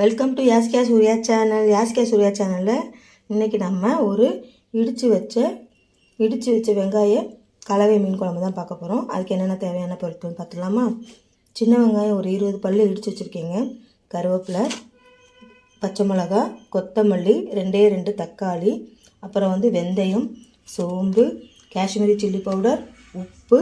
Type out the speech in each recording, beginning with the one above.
Welcome to Yaskiya Surya channel Yaskiya Surya சேனலில் இன்றைக்கி நம்ம ஒரு இடித்து வச்ச இடித்து வச்ச வெங்காய கலவை மீன் குழம்பு தான் பார்க்க போகிறோம் அதுக்கு என்னென்ன தேவையான பொருட்கள்னு பார்த்துலாமா சின்ன வெங்காயம் ஒரு இருபது பல்லு இடித்து வச்சுருக்கீங்க. கருவேப்பிலை பச்சை மிளகா கொத்தமல்லி ரெண்டே ரெண்டு தக்காளி அப்புறம் வந்து வெந்தயம் சோம்பு காஷ்மீரி சில்லி பவுடர் உப்பு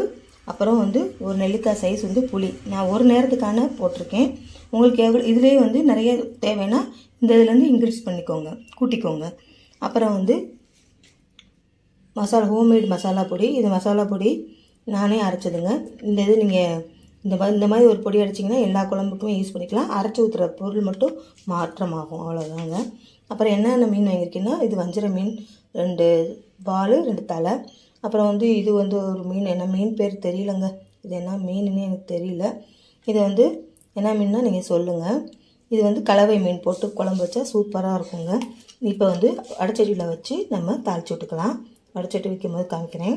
அப்புறம் வந்து ஒரு நெல்லிக்காய் சைஸ் வந்து புளி. நான் ஒரு நேரத்துக்கான போட்டிருக்கேன். உங்களுக்கு எவ்வளோ இதுலேயே வந்து நிறைய தேவைன்னா இந்த இதுலேருந்து இன்க்ரீஸ் பண்ணிக்கோங்க கூட்டிக்கோங்க. அப்புறம் வந்து மசாலா ஹோம்மேட் மசாலா பொடி. இது மசாலா பொடி நானே அரைச்சதுங்க. இந்த இது நீங்கள் இந்த மாதிரி இந்த மாதிரி ஒரு பொடி அரைச்சிங்கன்னா எல்லா குழம்புக்குமே யூஸ் பண்ணிக்கலாம். அரைச்சி ஊற்றுற பொருள் மட்டும் மாற்றமாகும். அவ்வளோதாங்க அப்புறம் என்னென்ன மீன் வாங்கியிருக்கீங்கன்னா இது வஞ்சிர மீன் ரெண்டு பால் ரெண்டு தலை. அப்புறம் வந்து இது வந்து ஒரு மீன் என்ன மீன் பேர் தெரியலங்க. இது என்ன மீனுன்னு எனக்கு தெரியல. இதை வந்து என்ன மீன்னா நீங்கள் சொல்லுங்கள் இது வந்து கலவை மீன் போட்டு குழம்பு வச்சா சூப்பராக இருக்குங்க. இப்போ வந்து வடச்சட்டியில் வச்சு நம்ம தாளிச்சு விட்டுக்கலாம். வடச்சட்டி வைக்கும் போது காமிக்கிறேன்.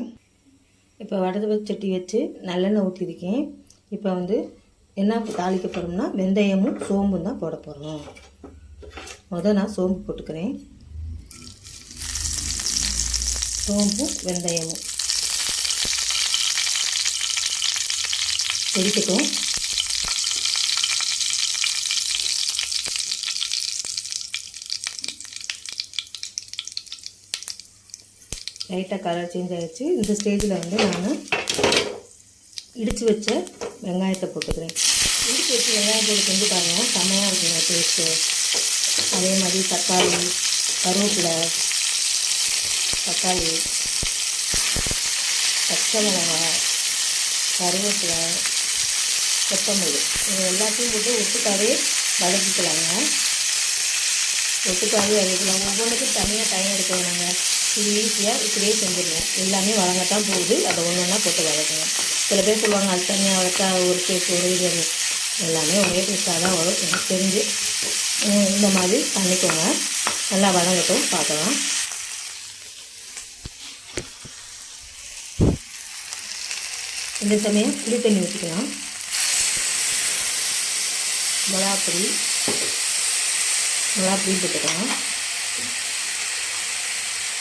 இப்போ வடது சட்டி வச்சு நல்லெண்ணெய் ஊற்றிருக்கேன் இப்போ வந்து என்ன தாளிக்க போகிறோம்னா வெந்தயமும் சோம்பும் தான் போட போகிறோம் முதல் நான் சோம்பு போட்டுக்கிறேன். சோம்பும் வெந்தயமும். வெடிக்கட்டும் லைட்டாக கலர் சேஞ்ச் ஆகிடுச்சு இந்த ஸ்டேஜில் வந்து நான் இடித்து வச்ச வெங்காயத்தை போட்டுக்கிறேன். இடித்து வச்சு வெங்காயம் போட்டு செஞ்சு பாருங்கள் செம்மையாக இருக்குங்க டேஸ்ட்டு அதே மாதிரி தக்காளி கருவேப்பிலை தக்காளி பச்சை மிளகாய் கருவேப்பிலை கொத்தமல்லி. இது எல்லாத்தையும் போட்டு ஒட்டுக்காவே வதக்கிக்கலாங்க. ஒட்டுக்காவே வதக்கலாம் ஒவ்வொன்றுக்கும் தனியாக டைம் எடுக்க வேணாங்க இது ஈஸியாக இப்படியே செஞ்சிடலாம் எல்லாமே வழங்கத்தான் போகுது. அதை ஒன்று ஒன்றா போட்டு வதக்கணும் சில பேர் சொல்லுவாங்க அது தனியாக வளர்த்தா ஒரு டேஸ்ட் ஒரு இது எல்லாமே ஒரே டேஸ்ட்டாக தான் வரும். எனக்கு தெரிஞ்சு. இந்த மாதிரி பண்ணிக்கோங்க. நல்லா வதங்கட்டும். பார்க்கலாம். இந்த சமயம் புளி தண்ணி ஊற்றிக்கலாம் மிளகாப்பொடி மிளகாப்பொடி போட்டுக்கலாம்.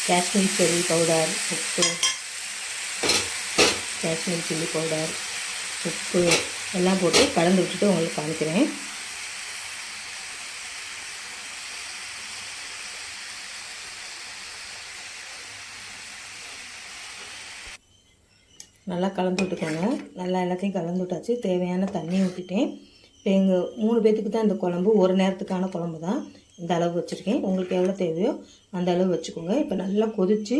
காஷ்மீர் சில்லி பவுடர் உப்பு. காஷ்மீர் சில்லி பவுடர் உப்பு. எல்லாம் போட்டு கலந்து விட்டுட்டு உங்களுக்கு காமிக்கிறேன். நல்லா கலந்து விட்டுக்கோங்க. நல்லா எல்லாத்தையும் கலந்து விட்டாச்சு. தேவையான தண்ணியை ஊற்றிட்டேன் இப்போ எங்கள் மூணு பேர்த்துக்கு தான் இந்த குழம்பு. ஒரு நேரத்துக்கான குழம்பு தான் இந்த அளவு வச்சுருக்கேன். உங்களுக்கு எவ்வளோ தேவையோ அந்த அளவு வச்சுக்கோங்க. இப்போ நல்லா கொதித்து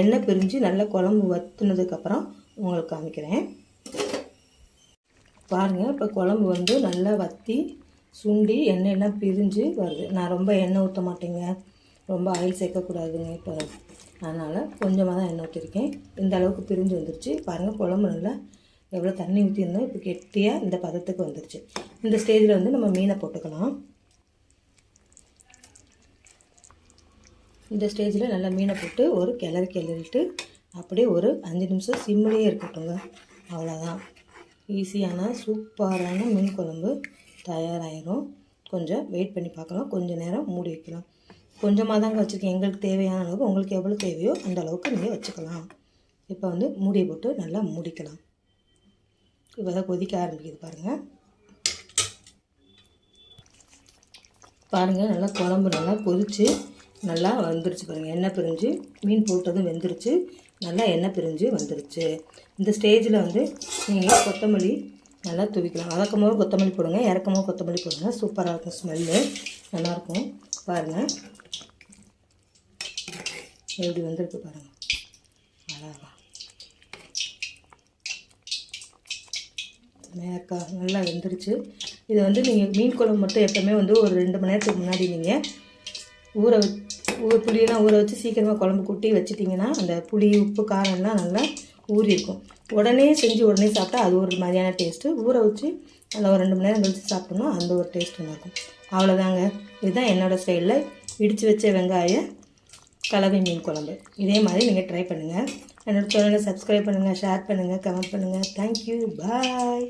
எண்ணெய் பிரிஞ்சு நல்லா குழம்பு வத்துனதுக்கப்புறம் உங்களுக்கு காமிக்கிறேன். பாருங்கள் இப்போ குழம்பு வந்து நல்லா வற்றி சுண்டி எண்ணெயெல்லாம் பிரிஞ்சு வருது. நான் ரொம்ப எண்ணெய் ஊற்ற மாட்டேங்க. ரொம்ப ஆயில் சேர்க்கக்கூடாதுங்க இப்போ. அதனால் கொஞ்சமாக தான் எண்ணெய் ஊற்றிருக்கேன் இந்த அளவுக்கு பிரிஞ்சு வந்துருச்சு. பாருங்கள் குழம்பு நல்லா எவ்வளோ தண்ணி ஊற்றிருந்தோம் இப்போ கெட்டியாக இந்த பதத்துக்கு வந்துருச்சு. இந்த ஸ்டேஜில் வந்து நம்ம மீனை போட்டுக்கலாம். இந்த ஸ்டேஜில் நல்லா மீனை போட்டு ஒரு கிளறி கிளறிட்டு அப்படியே ஒரு அஞ்சு நிமிஷம் சிம்மிலேயே இருக்கட்டுங்க. அவ்வளோதான் ஈஸியான சூப்பரான மீன் குழம்பு தயாராகிடும் கொஞ்சம் வெயிட் பண்ணி பார்க்கலாம். கொஞ்சம் நேரம் மூடி வைக்கலாம். கொஞ்சமாக தாங்க வச்சுருக்கேன். எங்களுக்கு தேவையான அளவுக்கு உங்களுக்கு எவ்வளோ தேவையோ அந்த அளவுக்கு நீங்கள் வச்சுக்கலாம். இப்போ வந்து மூடி போட்டு நல்லா மூடிக்கலாம். இப்போ தான் கொதிக்க ஆரம்பிக்குது பாருங்கள் பாருங்கள் நல்லா குழம்பு நல்லா கொதிச்சு நல்லா வந்துருச்சு பாருங்கள் எண்ணெய் பிரிஞ்சு மீன் போட்டதும் வெந்துருச்சு. நல்லா எண்ணெய் பிரிஞ்சு வந்துருச்சு. இந்த ஸ்டேஜில் வந்து நீங்கள் கொத்தமல்லி நல்லா துவிக்கலாம். வதக்கும் போது கொத்தமல்லி போடுங்க இறக்கும் போது கொத்தமல்லி போடுங்க. சூப்பராக இருக்கும் ஸ்மெல்லு. நல்லாயிருக்கும் பாருங்கள் எப்படி வந்திருக்கு பாருங்கள் அழகா. மேக்கா நல்லா வெந்துருச்சு. இது வந்து நீங்கள் மீன் குழம்பு மட்டும் எப்போவுமே வந்து ஒரு ரெண்டு மணி நேரத்துக்கு முன்னாடி நீங்கள் ஊற புளியெல்லாம் ஊற வச்சு சீக்கிரமாக குழம்பு கூட்டி வச்சிட்டிங்கன்னா அந்த புளி உப்பு காரம்லாம் நல்லா ஊறி இருக்கும் உடனே செஞ்சு உடனே சாப்பிட்டா அது ஒரு மாதிரியான டேஸ்ட்டு ஊற வச்சு நல்லா ஒரு ரெண்டு மணி நேரம் கழிச்சு சாப்பிட்டோம்னா அந்த ஒரு டேஸ்ட் இருக்கும் அவ்வளோதாங்க இதுதான் என்னோடய ஸ்டைலில் இடித்து வச்ச வெங்காய கலவை மீன் குழம்பு. இதே மாதிரி நீங்கள் ட்ரை பண்ணுங்கள் என்னோடய சேனலை சப்ஸ்கிரைப் பண்ணுங்கள் ஷேர் பண்ணுங்கள் கமெண்ட் பண்ணுங்கள் தேங்க்யூ பாய்